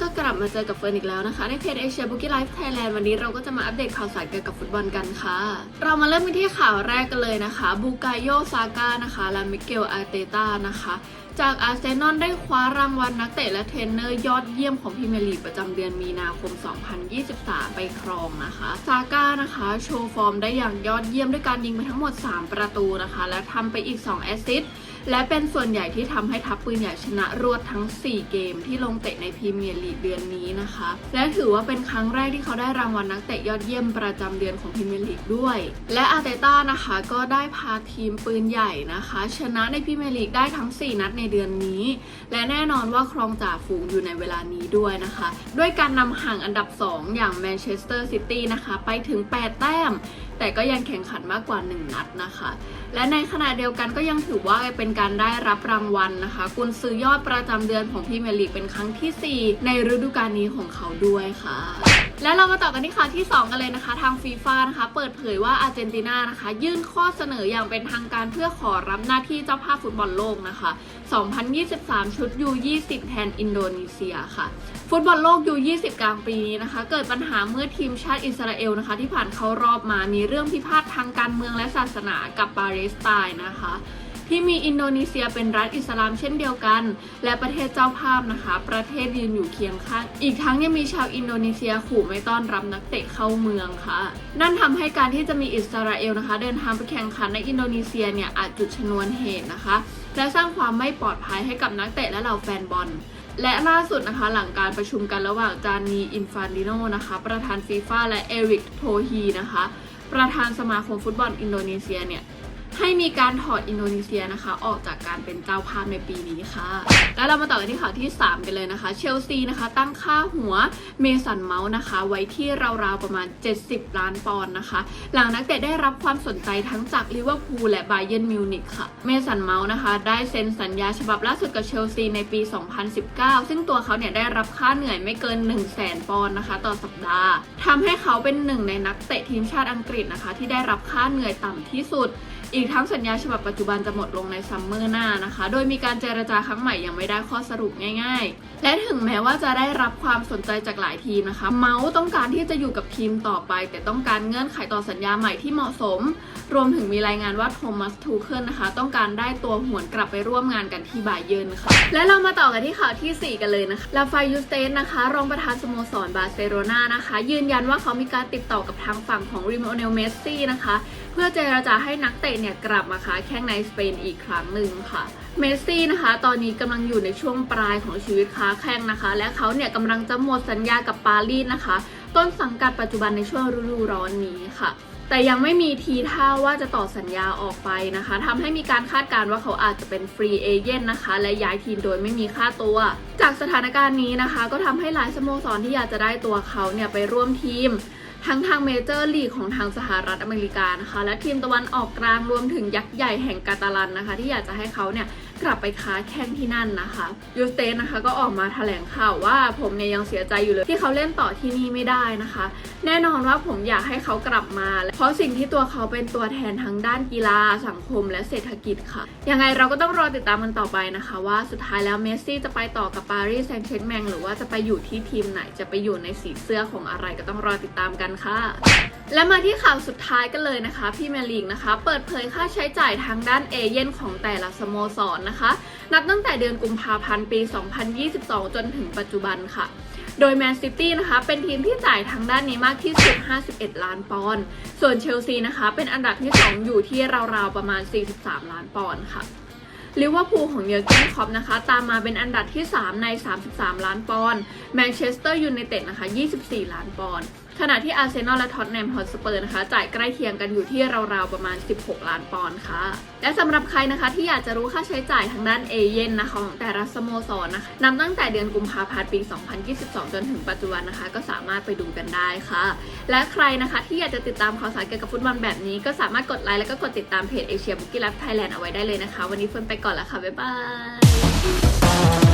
ก็กลับมาเจอกับเฟิร์นอีกแล้วนะคะ ในเพจเอเชียบุกี้ไลฟ์ไทยแลนด์วันนี้เราก็จะมาอัปเดตข่าวสารเกี่ยวกับฟุตบอลกันค่ะ เรามาเริ่มกันที่ข่าวแรกกันเลยนะคะบูกายโยซาก้านะคะและมิเกลอาร์เตต้านะคะจากอาร์เซนอลได้คว้ารางวัลนักเตะและเทรนเนอร์ยอดเยี่ยมของพรีเมียร์ลีกประจำเดือนมีนาคม 2023 ไปครองนะคะซาก้านะคะ โชว์ฟอร์มได้อย่างยอดเยี่ยมด้วยการยิงไปทั้งหมด 3 ประตูนะคะ และทำไปอีก 2 แอสซิสต์ และเป็นส่วนใหญ่ที่ทำให้ทัพปืนใหญ่ชนะรวดทั้ง 4 เกมที่ลงเตะในพรีเมียร์ลีกเดือนนี้นะคะ และถือว่าเป็นครั้งแรกที่เขาได้รางวัลนักเตะยอดเยี่ยมประจำเดือนของพรีเมียร์ลีกด้วย และอาร์เตต้านะคะก็ได้พาทีมปืนใหญ่นะคะ ชนะในพรีเมียร์ลีกได้ทั้ง 4 นัดในเดือนนี้ และแน่นอนว่าครองจ่าฝูงอยู่ในเวลานี้ด้วยนะคะ ด้วยการนำห่างอันดับ 2 อย่างแมนเชสเตอร์ซิตี้นะคะไปถึง 8 แต้ม แต่ก็ยังแข่งขันมากกว่า 1 นัดนะคะ และในขณะเดียวกันก็ยังถือว่าเป็นการได้รับรางวัลนะคะกุนซือยอดประจำเดือนของพรีเมียร์ลีกเป็นครั้งทีสี่4 ในฤดูกาลนี้ของเขาด้วยค่ะ และเรามาต่อกันที่ข่าวที่ 2 กันเลยนะคะ ทางฟีฟ่านะคะ เปิดเผยว่าอาร์เจนตินานะคะ ยื่นข้อเสนออย่างเป็นทางการเพื่อขอรับหน้าที่เจ้าภาพฟุตบอลโลกนะคะ 2023 ชุด U20 แทนอินโดนีเซียค่ะฟุตบอลโลก U20 กลางปีนี้นะคะ เกิดปัญหาเมื่อทีมชาติอิสราเอลนะคะ ที่ผ่านเข้ารอบมามีเรื่องพิพาททางการเมืองและศาสนากับปาเลสไตน์นะคะ ที่มีอินโดนีเซียเป็นรัฐอิสลามเช่นเดียวกัน และประเทศเจ้าภาพนะคะ ประเทศยืนอยู่เคียงข้าง อีกทั้งยังมีชาวอินโดนีเซียขู่ไม่ต้อนรับนักเตะเข้าเมืองค่ะ นั่นทำให้การที่จะมีอิสราเอลนะคะ เดินทางไปแข่งขันในอินโดนีเซียเนี่ยอาจจุดชนวนเหตุนะคะ และสร้างความไม่ปลอดภัยให้กับนักเตะและเหล่าแฟนบอลและล่าสุดนะคะหลังการประชุมกันระหว่างจานีอินฟานดิโนนะคะ ประธานฟีฟ่าและเอริกโทฮีนะคะ ประธานสมาคมฟุตบอลอินโดนีเซียเนี่ย ให้มีการถอดอินโดนีเซียนะคะ ออกจากการเป็นเจ้าภาพในปีนี้ค่ะ แล้วเรามาต่อกันที่ข่าวที่ 3 กันเลยนะคะ เชลซีนะคะ ตั้งค่าหัวเมสันเมาส์นะคะ ไว้ที่ราวๆประมาณ 70 ล้านปอนด์นะคะ หลังนักเตะได้รับความสนใจทั้งจากลิเวอร์พูลและไบเยนมิวนิกค่ะ เมสันเมาส์นะคะ ได้เซ็นสัญญาฉบับล่าสุดกับเชลซีในปี 2019 ซึ่งตัวเขาเนี่ยได้รับค่าเหนื่อยไม่เกิน 1 0 0 0 0แสนปอนด์นะคะ ต่อสัปดาห์ทำให้เขาเป็นหนึ่งในนักเตะทีมชาติอังกฤษนะคะ ที่ได้รับค่าเหนื่อยต่ำที่สุดอีกทั้งสัญญาฉบับปัจจุบันจะหมดลงในซัมเมอร์หน้านะคะ โดยมีการเจรจาครั้งใหม่ยังไม่ได้ข้อสรุปง่ายๆ และถึงแม้ว่าจะได้รับความสนใจจากหลายทีมนะคะ เมาส์ต้องการที่จะอยู่กับทีมต่อไป แต่ต้องการเงื่อนไขต่อสัญญาใหม่ที่เหมาะสม รวมถึงมีรายงานว่าโทมัสทูเคิลนะคะ ต้องการได้ตัวหวนกลับไปร่วมงานกันที่บาเยิร์นค่ะ และเรามาต่อกันที่ข่าวทีสี่4 กันเลยนะคะลาฟายูสเตนนะคะ รองประธานสโมสรบาร์เซโลนานะคะ ยืนยันว่าเขามีการติดต่อกับทางฝั่งของริโมเนลเมสซี่นะคะ เพื่อเจรจาให้นักเตะเนี่ยกลับมาค้าแข่งในสเปนอีกครั้งหนึ่งค่ะเมสซี่นะคะ ตอนนี้กำลังอยู่ในช่วงปลายของชีวิตค้าแข่งนะคะ และเขาเนี่ยกำลังจะหมดสัญญากับปารีสนะคะ ต้นสังกัดปัจจุบันในช่วงฤดูร้อนนี้ค่ะ แต่ยังไม่มีทีท่าว่าจะต่อสัญญาออกไปนะคะทำให้มีการคาดการณ์ว่าเขาอาจจะเป็นฟรีเอเจนต์นะคะ และย้ายทีมโดยไม่มีค่าตัว จากสถานการณ์นี้นะคะ ก็ทำให้หลายสโมสรที่อยากจะได้ตัวเขาเนี่ยไปร่วมทีม ทั้งทางเมเจอร์ลีกของทางสหรัฐอเมริกานะคะ และทีมตะวันออกกลางรวมถึงยักษ์ใหญ่แห่งกาตาลันนะคะ ที่อยากจะให้เขาเนี่ย กลับไปค้าแข่งที่นั่นนะคะยูสเตนนะคะก็ออกมาแถลงข่าวว่าผมเนี่ยยังเสียใจอยู่เลย ที่เขาเล่นต่อที่นี่ไม่ได้นะคะ แน่นอนว่าผมอยากให้เขากลับมา เพราะสิ่งที่ตัวเขาเป็นตัวแทนทั้งด้านกีฬาสังคมและเศรษฐกิจค่ะยังไงเราก็ต้องรอติดตามมันต่อไปนะคะ ว่าสุดท้ายแล้วเมสซี่จะไปต่อกับปารีสแซงต์แชร์แมงหรือว่าจะไปอยู่ที่ทีมไหนจะไปอยู่ในสีเสื้อของอะไรก็ต้องรอติดตามกันค่ะ และมาที่ข่าวสุดท้ายกันเลยนะคะพี่แมลีกนะคะ เปิดเผยค่าใช้จ่ายทางด้านเอเย่นของแต่ละสโมสรนะคะ นับตั้งแต่เดือนกุมภาพันธ์ปี 2022 จนถึงปัจจุบันค่ะ โดยแมนซิตี้นะคะเป็นทีมที่จ่ายทางด้านนี้มากที่สุด 51 ล้านปอนด์ส่วนเชลซีนะคะ เป็นอันดับที่ 2 อยู่ที่ราวๆประมาณ 43 ล้านปอนด์ค่ะลิเวอร์พูลของเยอร์เกนคอปนะคะ ตามมาเป็นอันดับที่ 3 ใน 33 ล้านปอนด์แมนเชสเตอร์ยูไนเต็ดนะคะ 24 ล้านปอนด์ ขณะที่อาร์เซนอลและท็อตแนมฮอตสเปอร์นะคะ จ่ายใกล้เคียงกันอยู่ที่ราวๆประมาณ 16 ล้านปอนด์ค่ะ และสำหรับใครนะคะที่อยากจะรู้ค่าใช้จ่ายทางด้านเอเย่นนะคะของแต่ละสโมสรนะคะนำตั้งแต่เดือนกุมภาพันธ์ปี 2022 จนถึงปัจจุบันนะคะ ก็สามารถไปดูกันได้ค่ะ และใครนะคะที่อยากจะติดตามข่าวสารเกี่ยวกับฟุตบอลแบบนี้ ก็สามารถกดไลค์แล้วก็กดติดตามเพจเอเชียบุกี้ลฟ์ไทยแลนด์เอาไว้ได้เลยนะคะ วันนี้เฟิร์นไปก่อนล้วค่ะบ๊ายบาย